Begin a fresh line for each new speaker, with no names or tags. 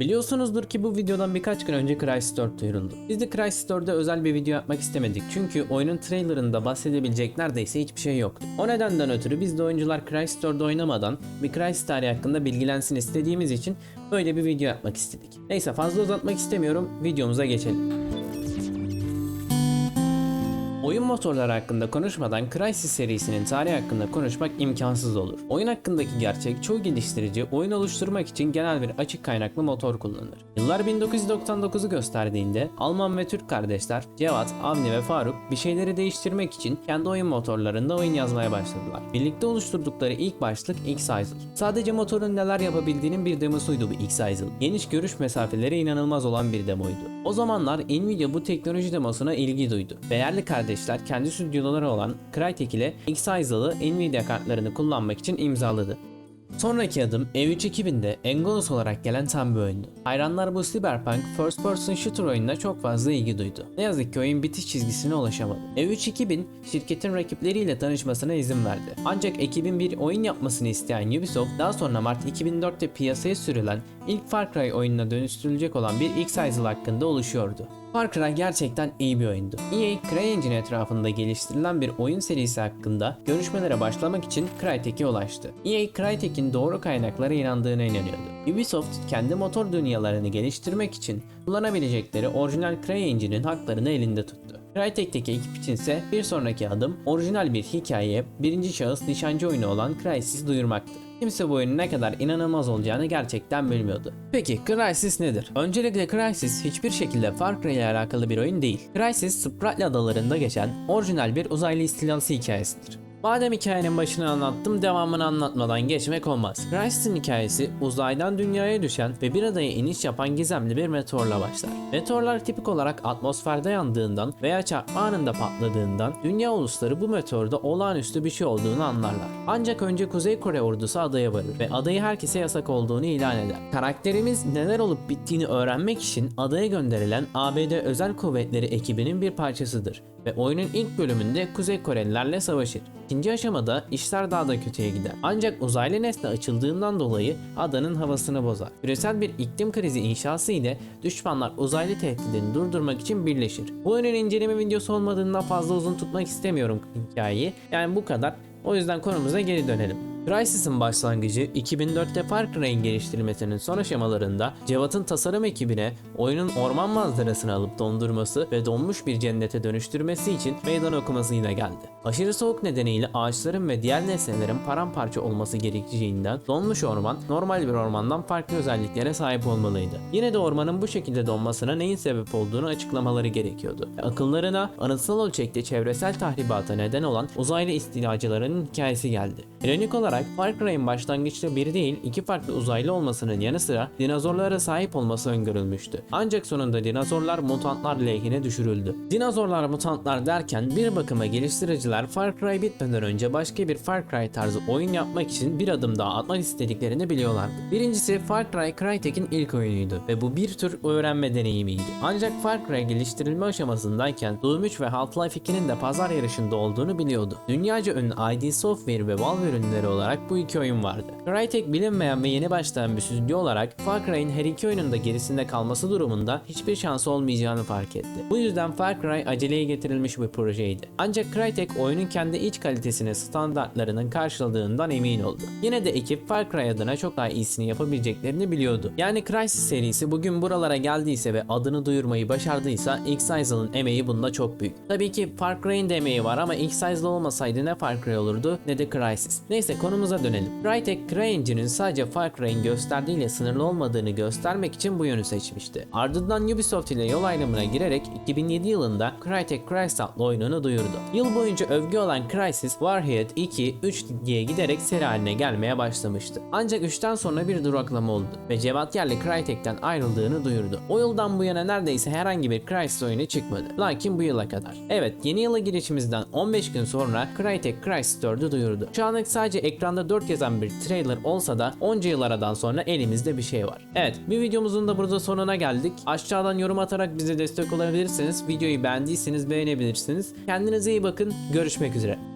Biliyorsunuzdur ki bu videodan birkaç gün önce Crysis 4 duyuruldu. Biz de Crysis 4'e özel bir video yapmak istemedik çünkü oyunun trailerında bahsedebilecek neredeyse hiçbir şey yoktu. O nedenden ötürü biz de oyuncular Crysis 4'ü oynamadan bir Crysis tarihi hakkında bilgilensin istediğimiz için böyle bir video yapmak istedik. Neyse fazla uzatmak istemiyorum videomuza geçelim. Oyun motorları hakkında konuşmadan Crysis serisinin tarihi hakkında konuşmak imkansız olur. Oyun hakkındaki gerçek çoğu geliştirici oyun oluşturmak için genel bir açık kaynaklı motor kullanır. Yıllar 1999'u gösterdiğinde Alman ve Türk kardeşler Cevat, Avni ve Faruk bir şeyleri değiştirmek için kendi oyun motorlarında oyun yazmaya başladılar. Birlikte oluşturdukları ilk başlık X-Isle. Sadece motorun neler yapabildiğinin bir demosuydu bu X-Isle. Geniş görüş mesafeleri inanılmaz olan bir demoydu. O zamanlar Nvidia bu teknoloji demosuna ilgi duydu. Değerli kardeşler kendi stüdyoları olan Crytek ile X-Isle'ı Nvidia kartlarını kullanmak için imzaladı. Sonraki adım E E3 2000'de Engolos olarak gelen tam bir oyundu. Hayranlar bu Cyberpunk First Person Shooter oyununa çok fazla ilgi duydu. Ne yazık ki oyun bitiş çizgisine ulaşamadı. E3 2000 şirketin rakipleriyle tanışmasına izin verdi. Ancak ekibin bir oyun yapmasını isteyen Ubisoft daha sonra Mart 2004'te piyasaya sürülen ilk Far Cry oyununa dönüştürülecek olan bir X-Isle hakkında oluşuyordu. Far Cry gerçekten iyi bir oyundu. EA, CryEngine etrafında geliştirilen bir oyun serisi hakkında görüşmelere başlamak için Crytek'e ulaştı. EA, Crytek'in doğru kaynaklara inandığına inanıyordu. Ubisoft, kendi motor dünyalarını geliştirmek için kullanabilecekleri orijinal CryEngine'in haklarını elinde tuttu. Crytek'teki ekip için ise bir sonraki adım orijinal bir hikaye, birinci şahıs nişancı oyunu olan Crysis duyurmaktı. Kimse bu oyunun ne kadar inanılmaz olacağını gerçekten bilmiyordu. Peki Crysis nedir? Öncelikle Crysis hiçbir şekilde Far Cry ile alakalı bir oyun değil. Crysis Spratly adalarında geçen orijinal bir uzaylı istilası hikayesidir. Madem hikayenin başını anlattım devamını anlatmadan geçmek olmaz. Crysis'in hikayesi uzaydan dünyaya düşen ve bir adaya iniş yapan gizemli bir meteorla başlar. Meteorlar tipik olarak atmosferde yandığından veya çarpma anında patladığından dünya ulusları bu meteorda olağanüstü bir şey olduğunu anlarlar. Ancak önce Kuzey Kore ordusu adaya varır ve adayı herkese yasak olduğunu ilan eder. Karakterimiz neler olup bittiğini öğrenmek için adaya gönderilen ABD Özel Kuvvetleri ekibinin bir parçasıdır ve oyunun ilk bölümünde Kuzey Korelilerle savaşır. İkinci aşamada işler daha da kötüye gider. Ancak uzaylı nesne açıldığından dolayı adanın havasını bozar. Küresel bir iklim krizi inşası ile düşmanlar uzaylı tehdidini durdurmak için birleşir. Bu oyunun inceleme videosu olmadığından fazla uzun tutmak istemiyorum hikayeyi. Yani bu kadar. O yüzden konumuza geri dönelim. Crysis'in başlangıcı 2004'te Far Cry'in geliştirilmesinin son aşamalarında Cevat'ın tasarım ekibine oyunun orman manzarasını alıp dondurması ve donmuş bir cennete dönüştürmesi için meydan okumasıyla geldi. Aşırı soğuk nedeniyle ağaçların ve diğer nesnelerin paramparça olması gerekeceğinden donmuş orman normal bir ormandan farklı özelliklere sahip olmalıydı. Yine de ormanın bu şekilde donmasına neyin sebep olduğunu açıklamaları gerekiyordu. Akıllarına anıtsal ölçekte çevresel tahribata neden olan uzaylı istilacıların hikayesi geldi. İronik olarak Far Cry'in başlangıçta bir değil iki farklı uzaylı olmasının yanı sıra dinozorlara sahip olması öngörülmüştü. Ancak sonunda dinozorlar mutantlar lehine düşürüldü. Dinozorlar mutantlar derken bir bakıma geliştiriciler Far Cry bitmeden önce başka bir Far Cry tarzı oyun yapmak için bir adım daha atmak istediklerini biliyorlardı. Birincisi Far Cry Crytek'in ilk oyunuydu ve bu bir tür öğrenme deneyimiydi. Ancak Far Cry geliştirilme aşamasındayken Doom 3 ve Half-Life 2'nin de pazar yarışında olduğunu biliyordu. Dünyaca ünlü ID Software ve Valve ürünleri olarak bu iki oyun vardı. Crytek bilinmeyen ve yeni başlayan bir stüdyo olarak Far Cry'in her iki oyunun da gerisinde kalması durumunda hiçbir şansı olmayacağını fark etti. Bu yüzden Far Cry aceleye getirilmiş bir projeydi. Ancak Crytek oyunun kendi iç kalitesini standartlarının karşıladığından emin oldu. Yine de ekip Far Cry adına çok daha iyisini yapabileceklerini biliyordu. Yani Crysis serisi bugün buralara geldiyse ve adını duyurmayı başardıysa X-Isle'ın emeği bunda çok büyük. Tabii ki Far Cry'in de emeği var ama X-Isle olmasaydı ne Far Cry olurdu ne de Crysis. Neyse konumuza dönelim. Crytek, CryEngine'in sadece Far Cry'in gösterdiğiyle sınırlı olmadığını göstermek için bu yönü seçmişti. Ardından Ubisoft ile yol ayrımına girerek 2007 yılında Crytek Crysis adlı oyununu duyurdu. Yıl boyunca övgü olan Crysis, Warhead 2, 3 diye giderek seri haline gelmeye başlamıştı. Ancak 3'ten sonra bir duraklama oldu ve Cevat Yerli Crytek'ten ayrıldığını duyurdu. O yıldan bu yana neredeyse herhangi bir Crysis oyunu çıkmadı. Lakin bu yıla kadar. Evet yeni yıla girişimizden 15 gün sonra Crytek Crysis 4'ü duyurdu. Şu anlık sadece ekranda 4 yazan bir trailer olsa da onca yıl aradan sonra elimizde bir şey var. Evet bir videomuzun da burada sonuna geldik. Aşağıdan yorum atarak bize destek olabilirsiniz. Videoyu beğendiyseniz beğenebilirsiniz. Kendinize iyi bakın. Görüşmek üzere.